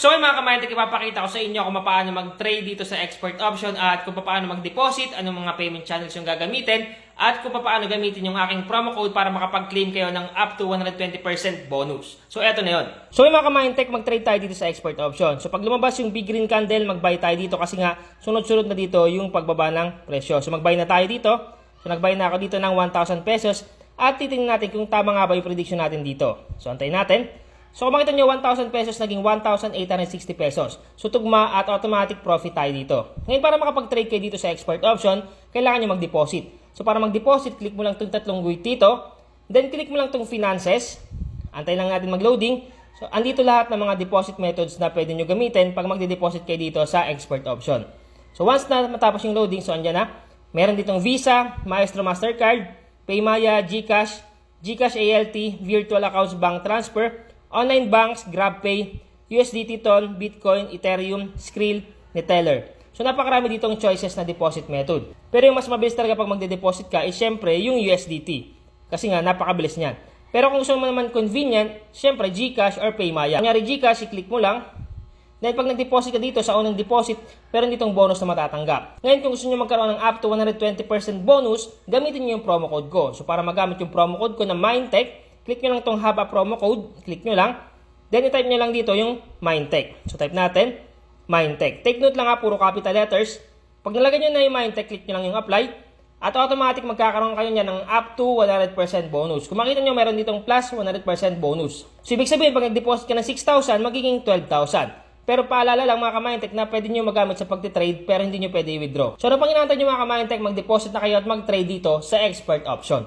So ay mga kamayante, ipapakita ko sa inyo kung paano mag-trade dito sa export option at kung paano mag-deposit, anong mga payment channels yung gagamitin, at kung paano gamitin yung aking promo code para makapag-claim kayo ng up to 120% bonus. So eto na yun. So ay mga kamayante, mag-trade tayo dito sa export option. So pag lumabas yung big green candle, mag-buy tayo dito kasi nga sunod-sunod na dito yung pagbaba ng presyo. So mag-buy na tayo dito. So nag-buy na ako dito ng 1,000 pesos at titingnan natin kung tama nga ba yung prediction natin dito. So antayin natin. So kung makita nyo 1,000 pesos naging 1,860 pesos. So tugma at automatic profit tayo dito. Ngayon para makapag-trade kayo dito sa export option, kailangan nyo mag-deposit. So para mag-deposit, click mo lang itong tatlong guhit dito. Then click mo lang itong finances. Antay lang natin mag-loading. So andito lahat ng mga deposit methods na pwede nyo gamitin pag magde-deposit kayo dito sa export option. So once na matapos yung loading, so andyan na. Meron ditong Visa, Maestro Mastercard, Paymaya, GCash, GCash ALT, Virtual Accounts Bank Transfer, Online Banks, GrabPay, USDT Ton, Bitcoin, Ethereum, Skrill, Neteller. So napakarami ditong choices na deposit method. Pero yung mas mabilis talaga pag magde-deposit ka is syempre yung USDT. Kasi nga napakabilis niyan. Pero kung gusto mo naman convenient, syempre GCash or Paymaya. Kunyari GCash, i-click mo lang, Then pag nag-deposit ka dito sa unang deposit, meron ditong bonus na matatanggap. Ngayon kung gusto niyo magkaroon ng up to 120% bonus, gamitin niyo yung promo code ko. So para magamit yung promo code ko na Mindtech, click niyo lang itong Haba promo code, click niyo lang. Then i-type niyo lang dito yung Mindtech. So type natin, Mindtech. Take note lang ha, puro capital letters. Pag nilagay niyo na yung Mindtech, click niyo lang yung apply. At automatic magkakaroon kayo niya ng up to 100% bonus. Kung makita nyo, meron ditong plus 100% bonus. So, ibig sabihin, pag nag-deposit ka ng 6,000, magiging 12,000. Pero paalala lang mga kamindtech na pwede nyo magamit sa pagtitrade pero hindi nyo pwede i-withdraw. So ano pang inaantay nyo mga kamindtech, mag-deposit na kayo at mag-trade dito sa expert option.